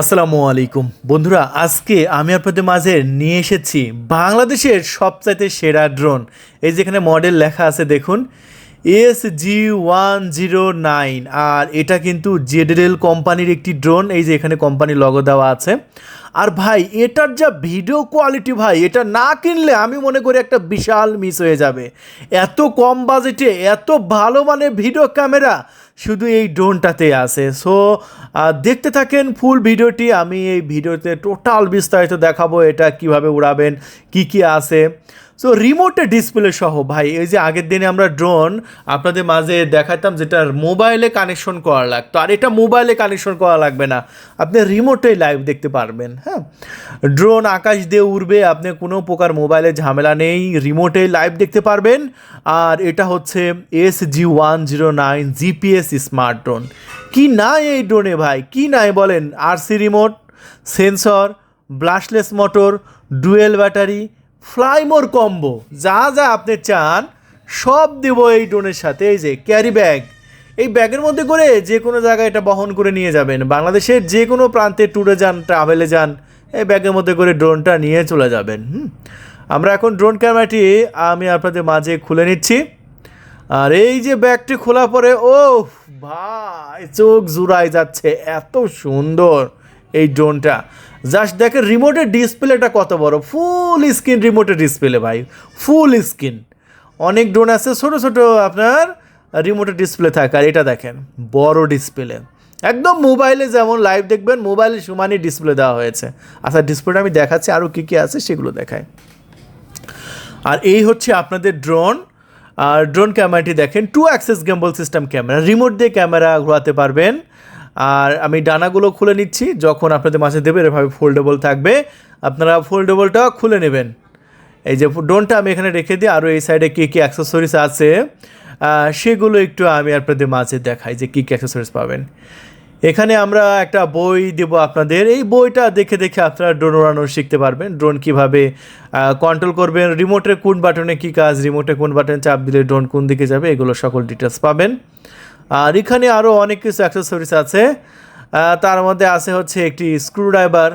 আসসালামু আলাইকুম। বন্ধুরা, আজকে আমি আপনাদের মাঝে নিয়ে এসেছি বাংলাদেশের সবচাইতে সেরা ড্রোন এই যেখানে মডেল লেখা আছে, দেখুন। S G one zero nine আর এটা কিন্তু জেডেল কোম্পানির একটি ড্রোন এই যে এখানে কোম্পানির লগো দেওয়া আছে। আর ভাই, এটার যা ভিডিও কোয়ালিটি ভাই, এটা না কিনলে আমি মনে করি একটা বিশাল মিস হয়ে যাবে। এত কম বাজেটে এত ভালো মানের ভিডিও ক্যামেরা শুধু এই ড্রোনটাতে আছে। সো দেখতে থাকেন ফুল ভিডিওটি আমি এই ভিডিওতে টোটাল বিস্তারিত দেখাবো, এটা কীভাবে উড়াবেন, কি কি আছে। সো রিমোটে ডিসপ্লে সহ, ভাই, এই যে আগের দিনে আমরা ড্রোন আপনাদের মাঝে দেখাতাম যেটা মোবাইলে কানেকশন করা লাগতো। আর এটা মোবাইলে কানেকশন করা লাগবে না। আপনি রিমোটেই লাইভ দেখতে পারবেন হ্যাঁ? ড্রোন আকাশ দিয়ে উড়বে, আপনি কোনো প্রকার মোবাইলে ঝামেলা নেই রিমোটে লাইভ দেখতে পারবেন। আর এটা হচ্ছে S G one zero nine GPS smart drone কি নাই এই ড্রোনে ভাই? কি নাই বলেন? RC remote sensor brushless motor dual battery fly more combo যা যা আপনি চান, সব দেবো এই ড্রোনের সাথে, এই যে ক্যারি ব্যাগ এই ব্যাগের মধ্যে করে যে কোনো জায়গায় এটা বহন করে নিয়ে যাবেন। বাংলাদেশের যে কোনো প্রান্তে ট্যুরে যান ট্রাভেলে যান, এই ব্যাগের মধ্যে করে ড্রোনটা নিয়ে চলে যাবেন, হুম। আমরা এখন ড্রোন ক্যামেরাটি আমি আপনাদের মাঝে খুলে নিচ্ছি। আর এই যে ব্যাগটি খোলা পরে ও ভাই, চোখ জুড়াই যাচ্ছে, এত সুন্দর। এই ড্রোনটা জাস্ট দেখেন রিমোটের ডিসপ্লেটা কত বড়। ফুল স্ক্রিন রিমোটের ডিসপ্লে ভাই। ফুল স্ক্রিন অনেক ড্রোন আছে, ছোট ছোট আপনার রিমোটের ডিসপ্লে থাকে। আর এটা দেখেন, বড় ডিসপ্লে একদম মোবাইলে যেমন লাইভ দেখবেন মোবাইলে সমানই ডিসপ্লে দেওয়া হয়েছে। আচ্ছা ডিসপ্লেটা আমি দেখাচ্ছি আরও কী কী আছে সেগুলো দেখায় আর এই হচ্ছে আপনাদের ড্রোন আর ড্রোন ক্যামেরাটি দেখেন two axis gimbal system camera remote দিয়ে ক্যামেরা ঘোরাতে পারবেন। আর আমি ডানাগুলো খুলে নিচ্ছি, যখন আপনাদের মাঝে দেবে এভাবে ফোল্ডেবল থাকবে। আপনারা ফোল্ডেবলটা খুলে নেবেন। এই যে ড্রোনটা আমি এখানে রেখে দিই, আরও এই সাইডে কী কী অ্যাক্সেসরিজ আছে সেগুলো একটু আমি আপনাদের মাঝে দেখাই যে কী কী অ্যাক্সেসরিজ পাবেন। এখানে আমরা একটা বই দেব আপনাদের। এই বইটা দেখে দেখে আপনারা ড্রোন উড়ানো শিখতে পারবেন। ড্রোন কীভাবে কন্ট্রোল করবেন রিমোটের কোন বাটনে কী কাজ রিমোটে কোন বাটনে চাপ দিলে ড্রোন কোন দিকে যাবে, এগুলো সকল ডিটেলস পাবেন। আর এখানে আরও অনেক কিছু অ্যাক্সেসরিজ আছে। তার মধ্যে আছে হচ্ছে একটি স্ক্রুড্রাইভার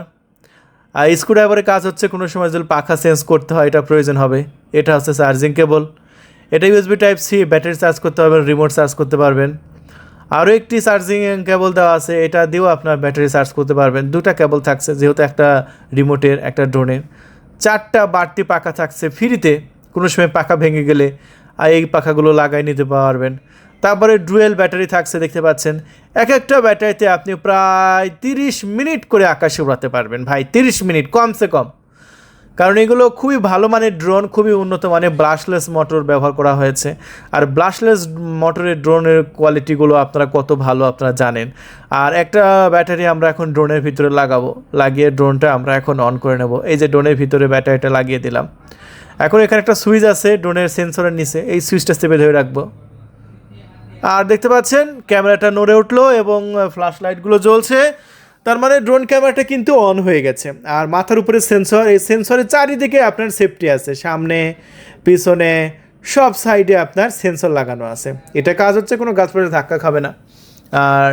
আর স্ক্রুড্রাইভারের কাজ হচ্ছে কোনো সময় যদি পাখা চেঞ্জ করতে হয়, এটা প্রয়োজন হবে। এটা হচ্ছে চার্জিং কেবল এটা USB type C battery charge করতে পারবেন রিমোট চার্জ করতে পারবেন। আরও একটি চার্জিং কেবল দেওয়া আছে, এটা দিয়েও আপনার ব্যাটারি চার্জ করতে পারবেন। দুটা কেবল থাকছে, যেহেতু একটা রিমোটের একটা ড্রোনের চারটা বাড়তি পাখা থাকছে ফ্রিতে কোনো সময় পাখা ভেঙে গেলে, আর এই পাখাগুলো লাগাই নিতে পারবেন। তারপরে ডুয়েল ব্যাটারি থাকছে, দেখতে পাচ্ছেন। এক একটা ব্যাটারিতে আপনি প্রায় তিরিশ মিনিট করে আকাশে উড়াতে পারবেন। ভাই, তিরিশ মিনিট, কমসে কম। কারণ এগুলো খুবই ভালো মানের ড্রোন খুবই উন্নত মানের ব্লাশলেস মোটর ব্যবহার করা হয়েছে। আর ব্লাশলেস মোটরের ড্রোনের কোয়ালিটিগুলো আপনারা কত ভালো আপনারা জানেন। আর একটা ব্যাটারি আমরা এখন ড্রোনের ভিতরে লাগাবো, লাগিয়ে ড্রোনটা আমরা এখন অন করে নেব। এই যে ড্রোনের ভিতরে ব্যাটারিটা লাগিয়ে দিলাম। এখন এখানে একটা সুইচ আছে ড্রোনের সেন্সরের নিচে। এই সুইচটা চেপে ধরে রাখব। আর দেখতে পাচ্ছেন, ক্যামেরাটা নড়ে উঠল এবং ফ্ল্যাশ লাইটগুলো জ্বলছে। তার মানে ড্রোন ক্যামেরাটা কিন্তু অন হয়ে গেছে। আর মাথার উপরে সেন্সর এই সেন্সরের চারিদিকে আপনার সেফটি আছে। সামনে, পিছনে, সব সাইডে আপনার সেন্সর লাগানো আছে। এটা কাজ হচ্ছে, কোনো গাছপালা ধাক্কা খাবে না। আর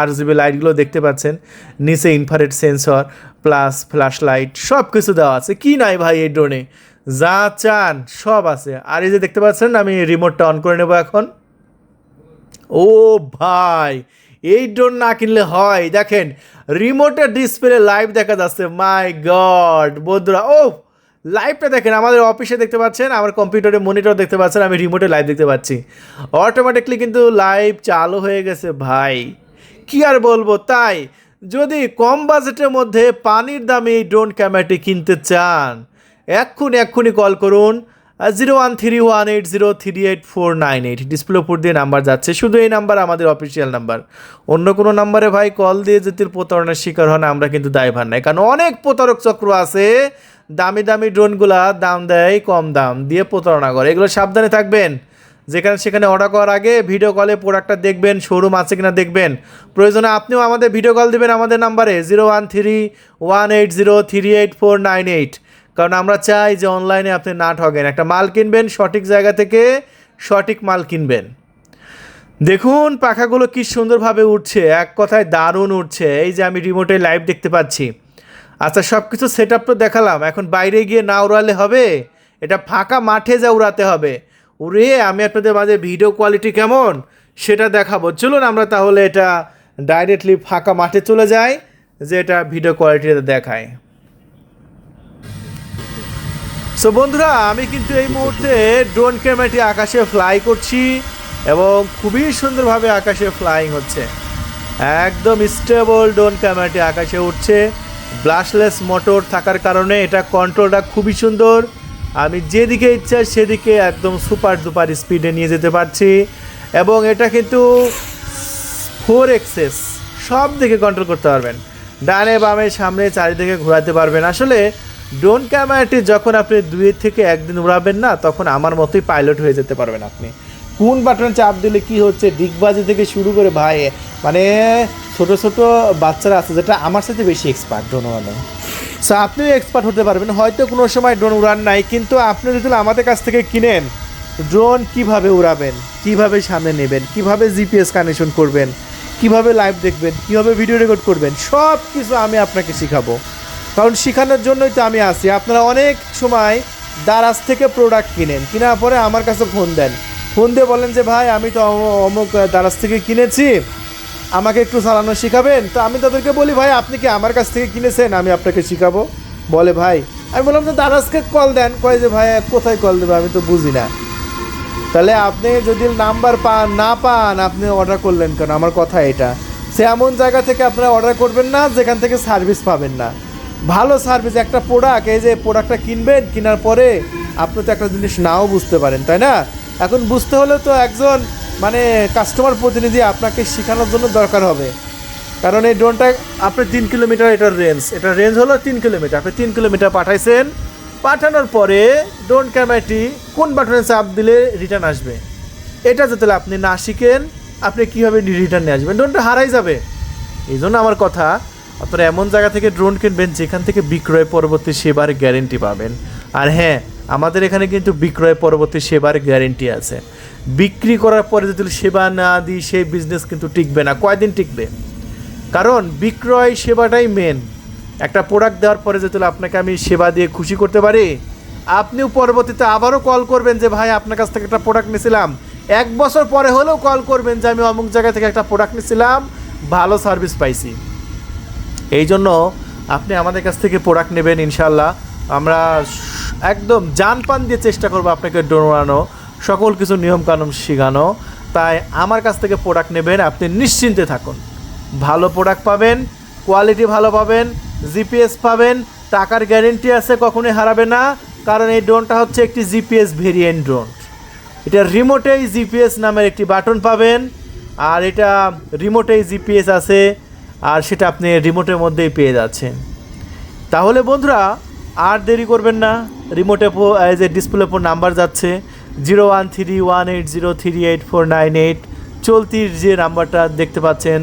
আর জিবি লাইটগুলো দেখতে পাচ্ছেন, নিচে infrared sensor plus flash light সব কিছু দেওয়া আছে। কি নাই ভাই এই ড্রোনে যা চান সব আছে। আর এই যে দেখতে পাচ্ছেন, আমি রিমোটটা অন করে নেব এখন। ও ভাই, এই ড্রোন না কিনলে হয়। দেখেন রিমোটের ডিসপ্লে লাইভ দেখা যাচ্ছে। মাই গড বন্ধুরা, ও লাইভটা দেখেন, আমাদের অফিসে দেখতে পাচ্ছেন, আমার কম্পিউটারে মনিটর দেখতে পাচ্ছেন, আমি রিমোটে লাইভ দেখতে পাচ্ছি। অটোমেটিকলি কিন্তু লাইভ চালু হয়ে গেছে ভাই। কি আর বলব, তাই, যদি কম বাজেটের মধ্যে পানির দামে এই ড্রোন ক্যামেরাটি কিনতে চান এক্ষুনি এক্ষুনি কল করুন zero one three one eight zero three eight four nine eight display উপর দিয়ে নাম্বার যাচ্ছে। শুধু এই নাম্বার, আমাদের অফিসিয়াল নাম্বার। অন্য কোনো নাম্বারে ভাই কল দিয়ে যদি প্রতারণার শিকার হন, আমরা কিন্তু দায়ভার নাই। কারণ অনেক প্রতারক চক্র আছে, দামি দামি ড্রোনগুলা দাম দেয়, কম দাম দিয়ে প্রতারণা করে। এগুলো সাবধানে থাকবেন। যেখানে সেখানে অর্ডার করার আগে ভিডিও কলে প্রোডাক্টটা দেখবেন শোরুম আছে কিনা দেখবেন। প্রয়োজনে আপনিও আমাদের ভিডিও কল দেবেন আমাদের নাম্বারে zero one three one eight zero three eight four nine eight কারণ আমরা চাই যে অনলাইনে আপনি না ঠগেন। একটা মাল কিনবেন, সঠিক জায়গা থেকে সঠিক মাল কিনবেন। দেখুন, পাখাগুলো কি সুন্দরভাবে উঠছে, এক কথায় দারুণ উঠছে। এই যে আমি রিমোটে লাইভ দেখতে পাচ্ছি। আচ্ছা সব কিছু সেট আপ তো দেখালাম। এখন বাইরে গিয়ে না উড়ালে হবে? এটা ফাঁকা মাঠে যা উড়াতে হবে। উড়ে আমি আপনাদের মাঝে ভিডিও কোয়ালিটি কেমন? সেটা দেখাবো। চলুন আমরা তাহলে এটা ডাইরেক্টলি ফাঁকা মাঠে চলে যাই, যে এটা ভিডিও কোয়ালিটিটা দেখায়। সো বন্ধুরা, আমি কিন্তু এই মুহূর্তে ড্রোন ক্যামেরাটি আকাশে ফ্লাই করছি এবং খুবই সুন্দরভাবে আকাশে ফ্লাইং হচ্ছে। একদম স্টেবল ড্রোন ক্যামেরাটি আকাশে উঠছে। ব্লাশলেস মোটর থাকার কারণে এটা কন্ট্রোলটা খুবই সুন্দর। আমি যেদিকে ইচ্ছা সেদিকে একদম সুপার ডুপার স্পিডে নিয়ে যেতে পারছি এবং এটা কিন্তু ফোর এক্সেস সব দিকে কন্ট্রোল করতে পারবেন। ডানে বামে সামনে চারিদিকে ঘোরাতে পারবেন। আসলে ড্রোন ক্যামেরাটি যখন আপনি দুই থেকে একদিন উড়াবেন না, তখন আমার মতোই পাইলট হয়ে যেতে পারবেন আপনি। কোন বাটন চাপ দিলে কি হচ্ছে? ডিগবাজি থেকে শুরু করে ভাই মানে ছোট ছোট বাচ্চারা আছে যেটা আমার সাথে বেশি এক্সপার্ট ড্রোন উড়ানো সো আপনিও এক্সপার্ট হতে পারবেন। হয়তো কোনো সময় ড্রোন উড়ান নাই, কিন্তু আপনি যদি আমাদের কাছ থেকে কিনেন ড্রোন কীভাবে উড়াবেন? কীভাবে সামনে নেবেন? কীভাবে জিপিএস কানেকশন করবেন? কীভাবে লাইভ দেখবেন? কীভাবে ভিডিও রেকর্ড করবেন? সব কিছু আমি আপনাকে শেখাবো। কারণ শেখানোর জন্যই তো আমি আসি আপনারা অনেক সময় দারাজ থেকে প্রোডাক্ট কিনেন। কেনার পরে আমার কাছে ফোন দেন। ফোন দিয়ে বলেন যে, ভাই, আমি তো অম- অমুক দারাজ থেকে কিনেছি। আমাকে একটু চালানো শেখাবেন? তো আমি তাদেরকে বলি, ভাই, আপনি কি আমার কাছ থেকে কিনেছেন? আমি আপনাকে শেখাবো। বলে, ভাই। আমি বললাম যে দারাজকে কল দেন। কয় যে, ভাই, কোথায় কল দেবে? আমি তো বুঝি না। তাহলে আপনি যদি নাম্বার পান, না পান, আপনি অর্ডার করলেন কেন? আমার কথা এটা। সে এমন জায়গা থেকে আপনারা অর্ডার করবেন না, যেখান থেকে সার্ভিস পাবেন না। ভালো সার্ভিস একটা প্রোডাক্ট এই যে প্রোডাক্টটা কিনবেন, কেনার পরে আপনি তো একটা জিনিস নাও বুঝতে পারেন, তাই না? এখন বুঝতে হলে তো একজন মানে কাস্টমার প্রতিনিধি আপনাকে শেখানোর জন্য দরকার হবে। কারণ এই ড্রোনটা আপনি তিন কিলোমিটার এটার রেঞ্জ এটার রেঞ্জ হলো তিন কিলোমিটার আপনি তিন কিলোমিটার পাঠাইছেন, পাঠানোর পরে ড্রোন ক্যামেরাটি কোন বাটনে চাপ দিলে রিটার্ন আসবে? এটা যাতে আপনি না শিখেন, আপনি কীভাবে রিটার্ন নিয়ে আসবেন? ড্রোনটা হারাই যাবে। এই জন্য আমার কথা আপনারা এমন জায়গা থেকে ড্রোন কিনবেন যেখান থেকে বিক্রয় পরবর্তী সেবার গ্যারেন্টি পাবেন। আর হ্যাঁ আমাদের এখানে কিন্তু বিক্রয় পরবর্তী সেবার গ্যারেন্টি আছে। বিক্রি করার পরে যদি সেবা না দিই, সেই বিজনেস কিন্তু টিকবে না। কয়দিন টিকবে? কারণ বিক্রয় সেবাটাই মেন একটা প্রোডাক্ট দেওয়ার পরে যদি আপনাকে আমি সেবা দিয়ে খুশি করতে পারি, আপনিও পরবর্তীতে আবারও কল করবেন যে, ভাই, আপনার কাছ থেকে একটা প্রোডাক্ট নিয়েছিলাম এক বছর পরে হলেও কল করবেন যে, আমি অমুক জায়গা থেকে একটা প্রোডাক্ট নিয়েছিলাম ভালো সার্ভিস পাইছি। এই জন্য আপনি আমাদের কাছ থেকে প্রোডাক্ট নেবেন ইনশাল্লাহ আমরা একদম জান পান দিয়ে চেষ্টা করব আপনাকে ডোনানো সকল কিছু নিয়মকানুন শেখানো। তাই আমার কাছ থেকে প্রোডাক্ট নেবেন, আপনি নিশ্চিন্তে থাকুন। ভালো প্রোডাক্ট পাবেন কোয়ালিটি ভালো পাবেন জিপিএস পাবেন, টাকার গ্যারেন্টি আছে, কখনোই হারাবে না। কারণ এই ড্রোনটা হচ্ছে একটি জিপিএস ভেরিয়েন্ট ড্রোন এটা রিমোটেই জিপিএস নামের একটি বাটন পাবেন। আর এটা রিমোটেই জিপিএস আছে আর সেটা আপনি রিমোটের মধ্যেই পেয়ে যাচ্ছেন। তাহলে বন্ধুরা, আর দেরি করবেন না। রিমোটে যে ডিসপ্লে উপর নাম্বার যাচ্ছে zero one three one eight zero three eight four nine eight চলতির যে নাম্বারটা দেখতে পাচ্ছেন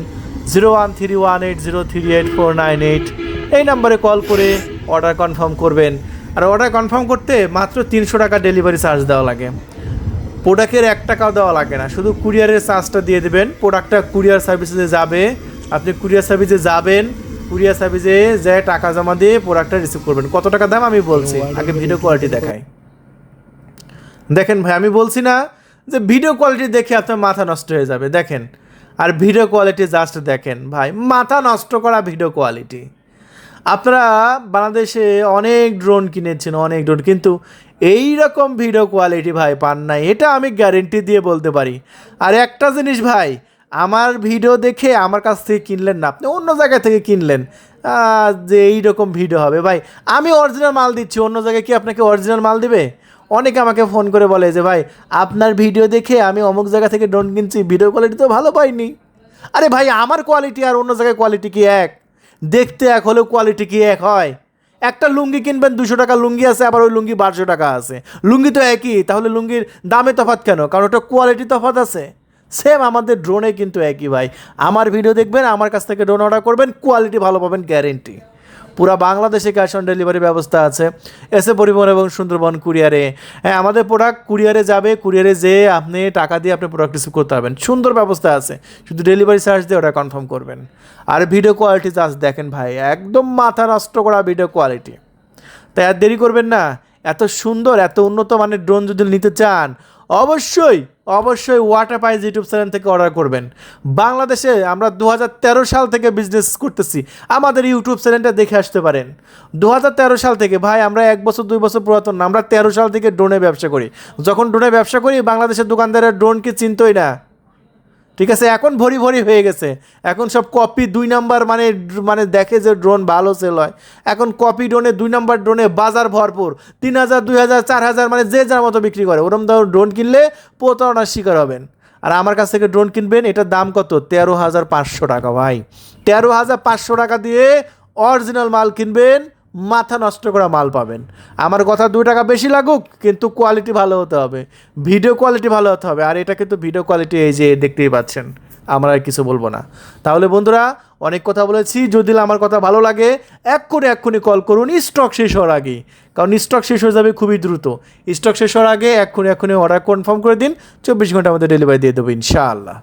zero one three one eight zero three eight four nine eight এই নাম্বারে কল করে অর্ডার কনফার্ম করবেন। আর অর্ডার কনফার্ম করতে মাত্র তিনশো টাকা ডেলিভারি চার্জ দেওয়া লাগে। প্রোডাক্টের এক টাকাও দেওয়া লাগে না। শুধু কুরিয়ারের চার্জটা দিয়ে দেবেন। প্রোডাক্টটা কুরিয়ার সার্ভিসে যাবে। আপনি কুরিয়ার সার্ভিসে যাবেন কুরিয়ার সার্ভিসে যে টাকা জমা দিয়ে প্রোডাক্টটা রিসিভ করবেন। কত টাকা দাম আমি বলছি? আগে ভিডিও কোয়ালিটি দেখাই। দেখেন ভাই আমি বলছি না যে ভিডিও কোয়ালিটি দেখে আপনার মাথা নষ্ট হয়ে যাবে। দেখেন আর ভিডিও কোয়ালিটি জাস্ট দেখেন। ভাই মাথা নষ্ট করা ভিডিও কোয়ালিটি আপনারা বাংলাদেশে অনেক ড্রোন কিনেছেন অনেক ড্রোন কিন্তু এই রকম ভিডিও কোয়ালিটি ভাই পান নাই। এটা আমি গ্যারেন্টি দিয়ে বলতে পারি। আর একটা জিনিস ভাই আমার ভিডিও দেখে আমার কাছ থেকে কিনলেন না, আপনি অন্য জায়গা থেকে কিনলেন যে এই রকম ভিডিও হবে। ভাই, আমি অরিজিনাল মাল দিচ্ছি, অন্য জায়গায় কি আপনাকে অরিজিনাল মাল দিবে? অনেকে আমাকে ফোন করে বলে যে, ভাই, আপনার ভিডিও দেখে আমি অমুক জায়গা থেকে ড্রোন কিনছি ভিডিও কোয়ালিটি তো ভালো পাইনি। আরে ভাই, আমার কোয়ালিটি আর অন্য জায়গায় কোয়ালিটি কি এক? দেখতে এক হলেও কোয়ালিটি কি এক হয়? একটা লুঙ্গি কিনবেন, দুশো টাকা লুঙ্গি আছে, আবার ওই লুঙ্গি বারোশো টাকা আছে। লুঙ্গি তো একই, তাহলে লুঙ্গির দামে তফাৎ কেন? কারণ ওটা কোয়ালিটি তফাৎ আছে। সেম আমাদের ড্রোনে কিন্তু একই ভাই। আমার ভিডিও দেখবেন, আমার কাছ থেকে ড্রোন অর্ডার করবেন কোয়ালিটি ভালো পাবেন গ্যারেন্টি পুরা বাংলাদেশে ক্যাশ অন ডেলিভারি ব্যবস্থা আছে। এসে পরিবহন এবং সুন্দরবন কুরিয়ারে হ্যাঁ আমাদের প্রোডাক্ট কুরিয়ারে যাবে কুরিয়ারে যেয়ে আপনি টাকা দিয়ে আপনি প্রোডাক্ট রিসিভ করতে পারবেন। সুন্দর ব্যবস্থা আছে। শুধু ডেলিভারি চার্জ দিয়ে ওটা কনফার্ম করবেন। আর ভিডিও কোয়ালিটি চার্জ দেখেন ভাই, একদম মাথা নষ্ট করা ভিডিও কোয়ালিটি তাই আর দেরি করবেন না। এত সুন্দর, এত উন্নত মানের ড্রোন যদি নিতে চান, অবশ্যই অবশ্যই ওয়াটার পাইজ ইউটিউব চ্যানেল থেকে অর্ডার করবেন। বাংলাদেশে আমরা দু হাজার তেরো সাল থেকে বিজনেস করতেছি। আমাদের ইউটিউব চ্যানেলটা দেখে আসতে পারেন। দু হাজার তেরো সাল থেকে, ভাই, আমরা এক বছর, দুই বছর পুরাতন আমরা তেরো সাল থেকে ড্রোনে ব্যবসা করি। যখন ড্রোনে ব্যবসা করি, বাংলাদেশের দোকানদাররা ড্রোনকে চিনতই না? ঠিক আছে, এখন ভরি ভরি হয়ে গেছে। এখন সব কপি দুই নাম্বার মানে মানে দেখে যে ড্রোন ভালো সেল হয়। এখন কপি ড্রোনে দুই নাম্বার ড্রোনে বাজার ভরপুর। তিন হাজার, দুই হাজার, চার হাজার মানে যে যার মতো বিক্রি করে। ওরম ধরুন ড্রোন কিনলে প্রতারণার শিকার হবেন। আর আমার কাছ থেকে ড্রোন কিনবেন, এটার দাম কত? তেরো হাজার পাঁচশো টাকা, ভাই। তেরো হাজার পাঁচশো টাকা দিয়ে অরিজিনাল মাল কিনবেন মাথা নষ্ট করা মাল পাবেন। আমার কথা দুই টাকা বেশি লাগুক, কিন্তু কোয়ালিটি ভালো হতে হবে। ভিডিও কোয়ালিটি ভালো হতে হবে। আর এটা কিন্তু ভিডিও কোয়ালিটি এই যে দেখতেই পাচ্ছেন, আমরা আর কিছু বলব না। তাহলে বন্ধুরা, অনেক কথা বলেছি। যদি আমার কথা ভালো লাগে, এক্ষুনি এক্ষুনি কল করুন। স্টক শেষ হওয়ার আগে কারণ স্টক শেষ হয়ে যাবে খুবই দ্রুত। স্টক শেষ হওয়ার আগে এক্ষুনি এক্ষুনি অর্ডার কনফার্ম করে দিন। চব্বিশ ঘণ্টার মধ্যে ডেলিভারি দিয়ে দেবো ইনশাআল্লাহ।